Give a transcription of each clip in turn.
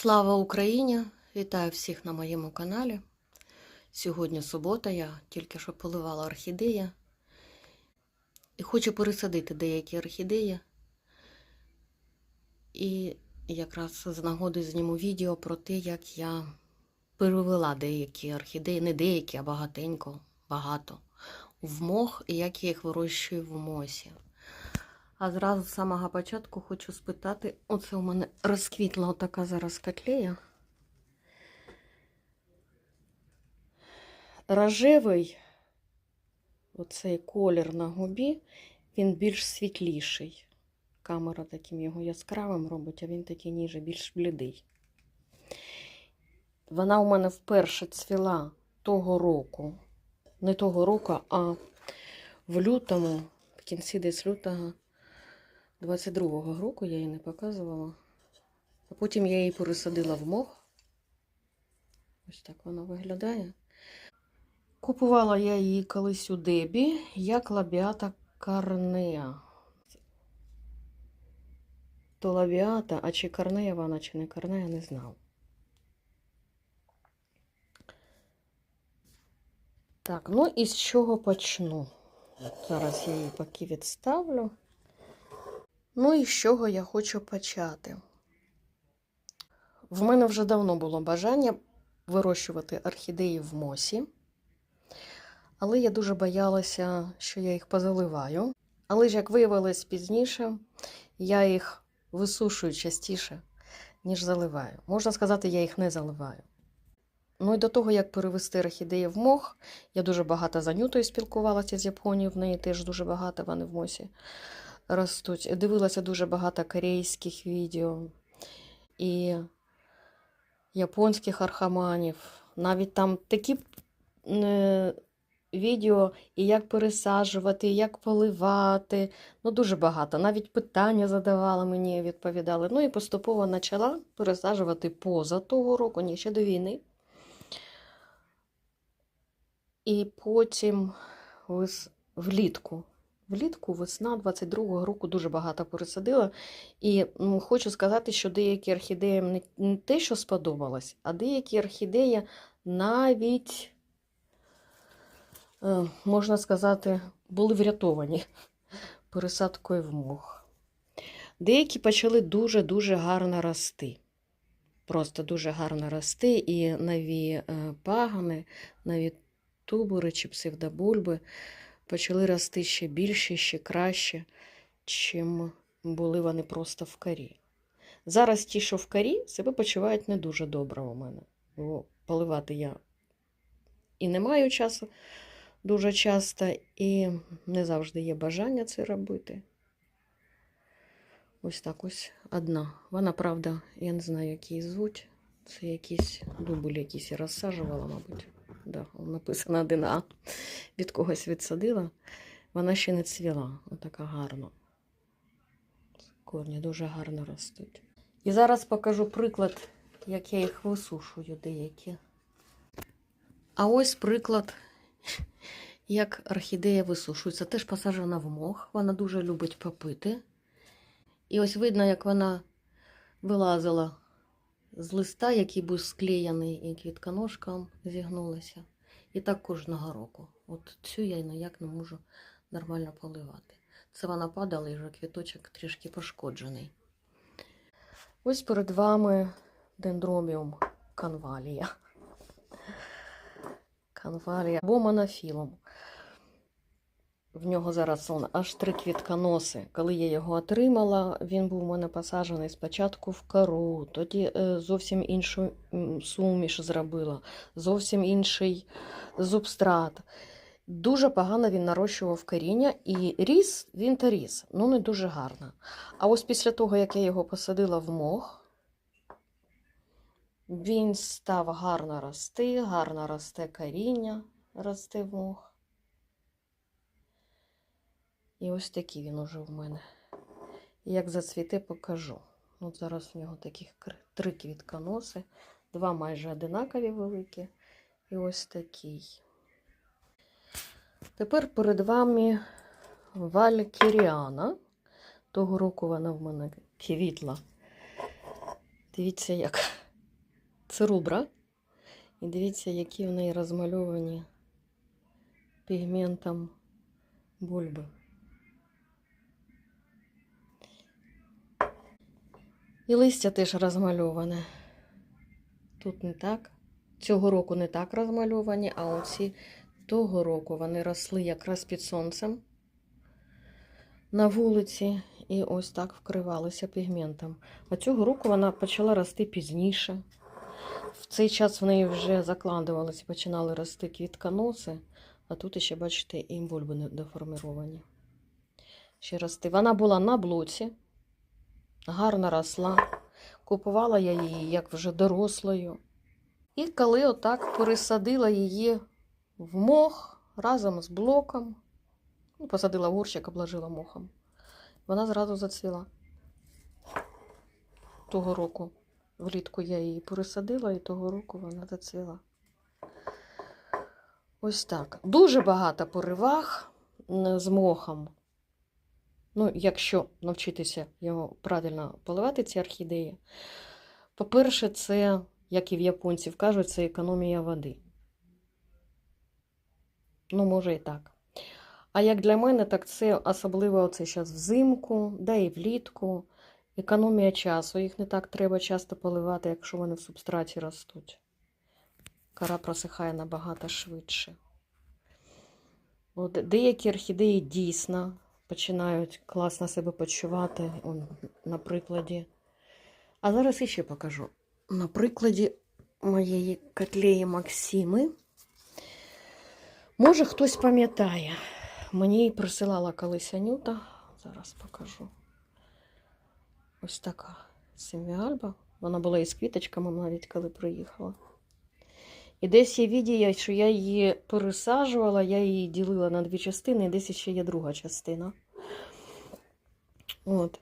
Слава Україні! Вітаю всіх на моєму каналі. Сьогодні субота, я тільки що поливала орхідеї. І хочу пересадити деякі орхідеї. І якраз з нагоди зніму відео про те, як я перевела деякі орхідеї, не деякі, а багатенько, багато, в мох і як я їх вирощую в мосі. А зразу з самого початку хочу спитати: оце у мене розквітла отака зараз котлея. Рожевий, оцей колір на губі, він більш світліший. Камера таким його яскравим робить, а він такий ніже, більш блідий. Вона у мене вперше цвіла того року. Не того року, а в лютому, в кінці десь лютого 22-го року я її не показувала. А потім я її пересадила в мох. Ось так вона виглядає. Купувала я її колись у Дебі як лабіата карнеа. То лабіата, а чи карнея вона, чи не карнея, не знав. Так, ну і з чого почну? Зараз я її поки відставлю. Ну і з чого я хочу почати? В мене вже давно було бажання вирощувати орхідеї в мосі, але я дуже боялася, що я їх позаливаю. Але ж, як виявилось пізніше, я їх висушую частіше, ніж заливаю. Можна сказати, я їх не заливаю. Ну і до того, як перевести орхідеї в мох, я дуже багато з Анютою спілкувалася з Японією, в неї теж дуже багато вони в мосі ростуть. Дивилася дуже багато корейських відео і японських архаманів. Навіть там такі е, відео, і як пересаджувати, як поливати. Ну, дуже багато. Навіть питання задавали мені, відповідали. Ну і поступово почала пересаджувати поза того року, ні, ще до війни. І потім влітку Влітку, весна 22-го року дуже багато пересадила. І ну, хочу сказати, що деякі орхідеї не, не те, що сподобалось, а деякі орхідеї навіть, е, можна сказати, були врятовані пересадкою в мох. Деякі почали дуже-дуже гарно рости. Просто дуже гарно рости, і нові е, пагани, нові тубури чи псевдобульби почали рости ще більше, ще краще, чим були вони просто в карі. Зараз ті, що в карі, себе почувають не дуже добре у мене. Бо поливати я і не маю часу дуже часто, і не завжди є бажання це робити. Ось так ось одна. Вона, правда, я не знаю, як звуть. Це якісь дубль якийсь я розсаджувала, мабуть. Да, написано 1А. Від когось відсадила. Вона ще не цвіла. Отака гарна. Корні дуже гарно ростуть. І зараз покажу приклад, як я їх висушую деякі. А ось приклад, як орхідея висушується. Теж посаджена в мох. Вона дуже любить попити. І ось видно, як вона вилазила з листа, який був склеєний, і квітконожка зігнулася. І так кожного року. От цю я ніяк не можу нормально поливати. Це вона падала і вже квіточок трішки пошкоджений. Ось перед вами дендроміум канвалія. Канвалія або монофілом. В нього зараз он аж три квітконоси. Коли я його отримала, він був у мене посаджений спочатку в кору, тоді е, зовсім іншу суміш зробила, зовсім інший субстрат. Дуже погано він нарощував коріння і ріс він та ріс, ну не дуже гарно. А ось після того, як я його посадила в мох, він став гарно рости, гарно росте коріння, росте в мох. І ось такий він уже в мене. Як зацвіте, покажу. От зараз в нього таких три квітконоси, два майже одинакові великі. І ось такий. Тепер перед вами Валькіріана. Того року вона в мене квітла. Дивіться, як Це рубра. І дивіться, які в неї розмальовані пігментом бульби. І листя теж розмальоване. Тут не так. Цього року не так розмальовані, а оці того року вони росли якраз під сонцем на вулиці і ось так вкривалися пігментом. А цього року вона почала рости пізніше. В цей час в неї вже закладувалися, починали рости квітконоси, а тут ще, бачите, і бульби не деформіровані. Ще рости. Вона була на блоці, гарно росла. Купувала я її як вже дорослою. І коли отак пересадила її в мох разом з блоком, ну, посадила в горщик, обложила мохом, вона зразу зацвіла. Того року влітку я її пересадила, і того року вона зацвіла. Ось так. Дуже багато поривах з мохом. Ну, якщо навчитися його правильно поливати, ці орхідеї. По-перше, це, як і в японців кажуть, це економія води. Ну, може і так. А як для мене, так це особливо оце зараз взимку, да і влітку. Економія часу. Їх не так треба часто поливати, якщо вони в субстраті ростуть. Кора просихає набагато швидше. От деякі орхідеї дійсно починають класно себе почувати, он, на прикладі. А зараз іще покажу. На прикладі моєї котлеї Максими. Може, хтось пам'ятає. Мені її присилала колись Анюта. Зараз покажу. Ось така семіальба. Вона була із квіточками навіть коли приїхала. І десь є відео, що я її пересаджувала, я її ділила на дві частини, і десь ще є друга частина. От.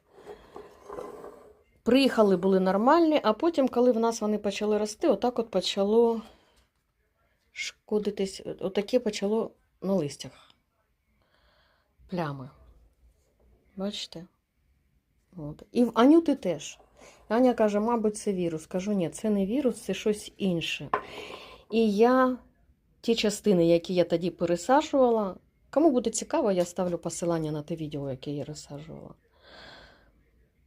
Приїхали, були нормальні, а потім, коли в нас вони почали рости, отак от почало шкодитись, отаке почало на листях. Плями. Бачите? От. І в Анюти теж. Аня каже, мабуть, це вірус. Кажу, ні, це не вірус, це щось інше. І я ті частини, які я тоді пересаджувала, кому буде цікаво, я ставлю посилання на те відео, яке я розсаджувала.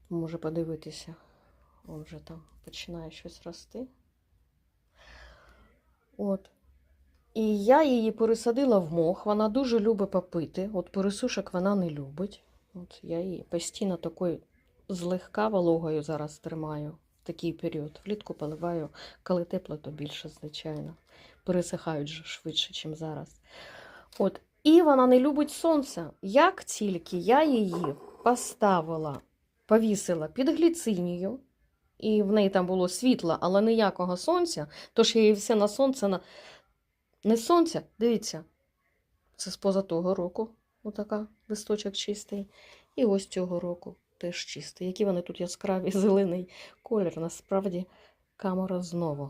Може подивитися. Он вже там починає щось рости. От. І я її пересадила в мох. Вона дуже любить попити. От пересушок вона не любить. От я її постійно такою злегка вологою зараз тримаю такий період. Влітку поливаю, коли тепло, то більше, звичайно. Пересихають же швидше, ніж зараз. От. І вона не любить сонце. Як тільки я її поставила, повісила під гліцинію, і в неї там було світло, але ніякого сонця, тож я її все на сонце. На... Не сонця, дивіться, це з поза того року, отака листочок чистий. І ось цього року теж чистий. Які вони тут яскраві, зелений колір. Насправді камера знову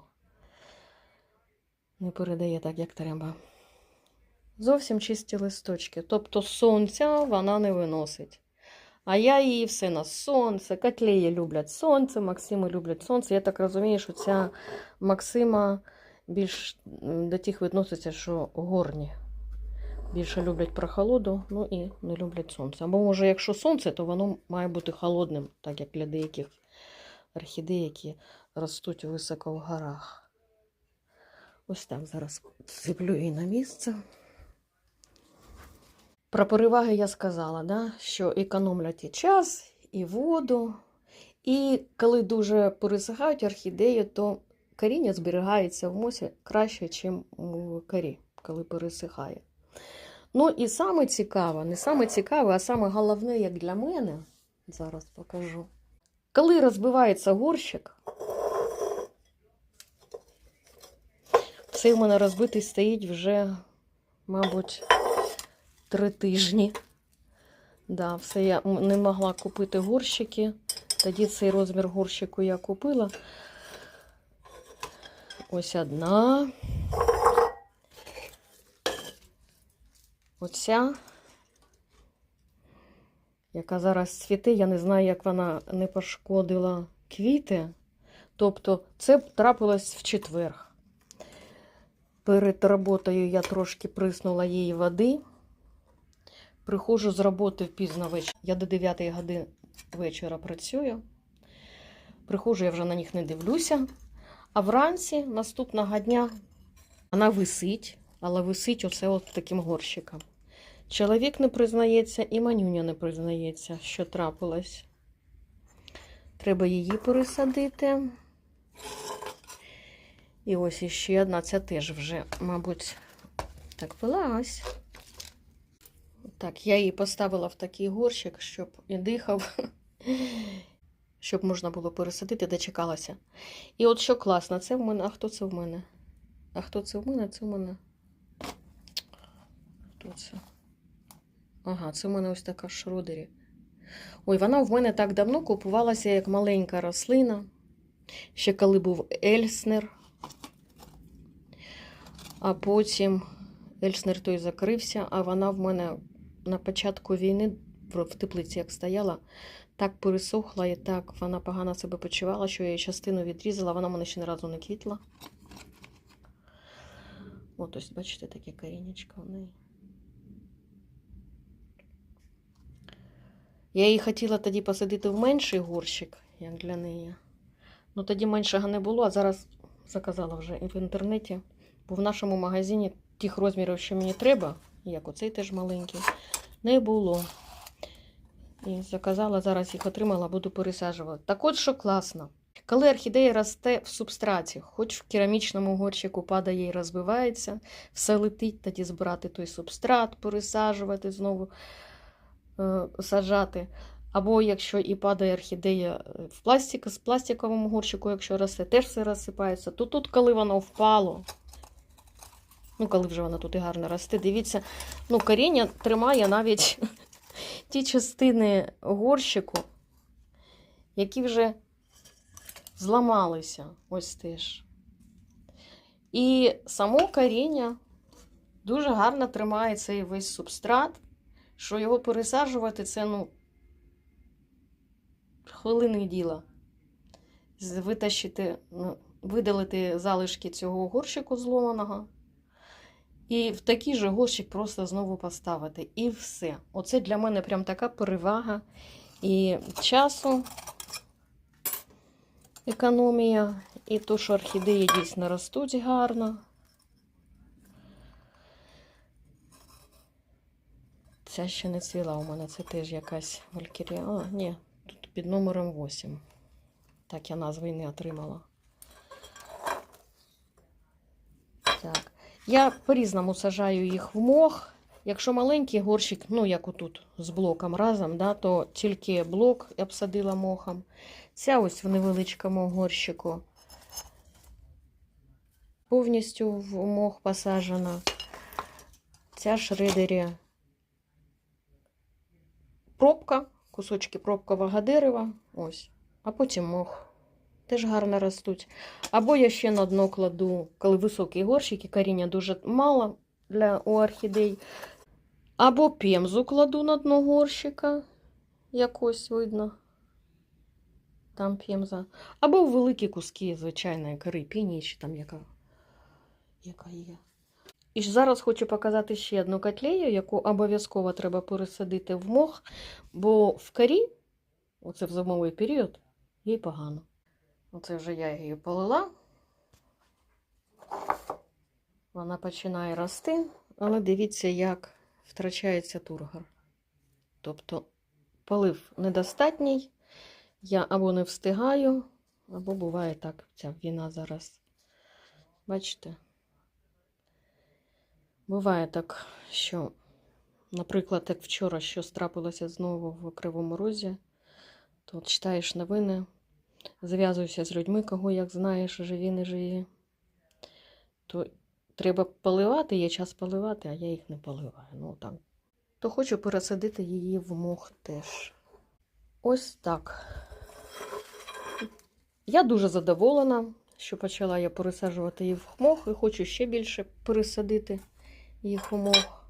не передає так, як треба. Зовсім чисті листочки. Тобто сонця вона не виносить. А я її все на сонце. Котлеї люблять сонце, Максими люблять сонце. Я так розумію, що ця Максима більш до тих відноситься, що горні. Більше люблять прохолоду, ну і не люблять сонце. Або, може, якщо сонце, то воно має бути холодним, так як для деяких орхідей, які ростуть високо в горах. Ось так зараз зіплю її на місце. Про переваги я сказала, да? що економлять і час, і воду. І коли дуже пересихають орхідеї, то коріння зберігається в мосі краще, ніж в корі, коли пересихає. Ну і саме цікаве, не саме цікаве, а саме головне, як для мене, зараз покажу. Коли розбивається горщик, цей в мене розбитий стоїть вже, мабуть, три тижні. Да, все я не могла купити горщики. Тоді цей розмір горщику я купила. Ось одна. Оця, яка зараз цвіте, я не знаю, як вона не пошкодила квіти. Тобто, це трапилось в четвер. Перед роботою я трошки приснула їй води. Приходжу з роботи пізно вечора. Я до 9 години вечора працюю. Приходжу, я вже на них не дивлюся. А вранці наступного дня вона висить, але висить оце от таким горщиком. Чоловік не признається і манюня не признається, що трапилось. Треба її пересадити. І ось іще одна, ця теж вже, мабуть, так пилась. Так, я її поставила в такий горщик, щоб і дихав, щоб можна було пересадити, дочекалася. І от що класно, це в мене. А хто це в мене? А хто це в мене? Це в мене. Хто це? Ага, це в мене ось така в шрудері. Ой, вона в мене так давно купувалася як маленька рослина. Ще коли був Ельснер. А потім Ельснер той закрився, а вона в мене на початку війни в теплиці як стояла, так пересохла і так вона погано себе почувала, що я її частину відрізала, вона в мене ще ні разу не квітла. От ось, бачите, таке корінечко в неї. Я її хотіла тоді посадити в менший горщик, як для неї. Ну тоді меншого не було, а зараз заказала вже в інтернеті. Бо в нашому магазині тих розмірів, що мені треба, як оцей теж маленький, не було. І заказала, зараз їх отримала, буду пересаджувати. Так от що класно. Коли орхідея росте в субстраті, хоч в керамічному горщику падає і розбивається, все летить, тоді збирати той субстрат, пересаджувати знову, саджати. Або якщо і падає орхідея е, в пластик, з пластиковому горщику, якщо росте, теж все розсипається. То тут, коли воно впало, ну, коли вже воно тут і гарно росте, дивіться, ну, коріння тримає навіть ті частини горщику, які вже зламалися. Ось теж. І само коріння дуже гарно тримає цей весь субстрат, що його пересаджувати це, ну, хвилини діла. Витащити, ну, видалити залишки цього горщику зломаного. І в такий же горщик просто знову поставити. І все. Оце для мене прям така перевага і часу, економія, і то, що орхідеї дійсно ростуть гарно. Ця ще не цвіла у мене, це теж якась валькірія. А, ні, тут під номером 8. Так я назви і не отримала. Так. Я по-різному сажаю їх в мох. Якщо маленький горщик, ну як отут з блоком разом, да, то тільки блок я обсадила мохом. Ця ось в невеличкому горщику. Повністю в мох посаджена. Ця шредері пробка, кусочки пробкового дерева. Ось. А потім мох. Теж гарно ростуть. Або я ще на дно кладу, коли високі горщики, коріння дуже мало для у орхідей. Або пемзу кладу на дно горщика. Якось видно. Там пемза. Або великі куски звичайної кори піні, чи там яка, яка є. І зараз хочу показати ще одну котлею, яку обов'язково треба пересадити в мох, бо в корі, оце в зимовий період, їй погано. Оце вже я її полила. Вона починає рости, але дивіться, як втрачається тургор. Тобто полив недостатній, я або не встигаю, або буває так, ця війна зараз. Бачите? Буває так, що, наприклад, як вчора щось трапилося знову в Кривому Розі, то читаєш новини. Зв'язуюся з людьми, кого як знаєш, живі, не живі. То треба поливати, є час поливати, а я їх не поливаю. Ну так. То хочу пересадити її в мох теж. Ось так. Я дуже задоволена, що почала я пересаджувати її в мох і хочу ще більше пересадити їх у мох.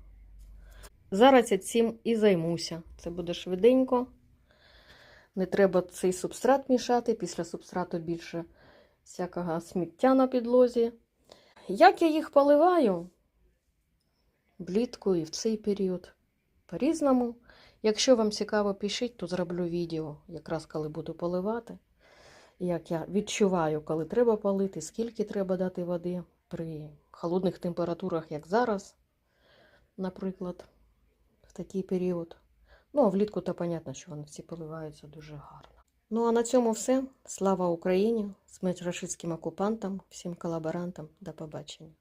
Зараз я цим і займуся. Це буде швиденько. Не треба цей субстрат мішати. Після субстрату більше всякого сміття на підлозі. Як я їх поливаю? Влітку і в цей період. По-різному. Якщо вам цікаво, пишіть, то зроблю відео, якраз коли буду поливати. Як я відчуваю, коли треба полити, скільки треба дати води при холодних температурах, як зараз, наприклад, в такий період. Ну, а влітку то понятно, що вони всі поливаються дуже гарно. Ну а на цьому все. Слава Україні! Смерть рашистським окупантам, всім колаборантам. До побачення.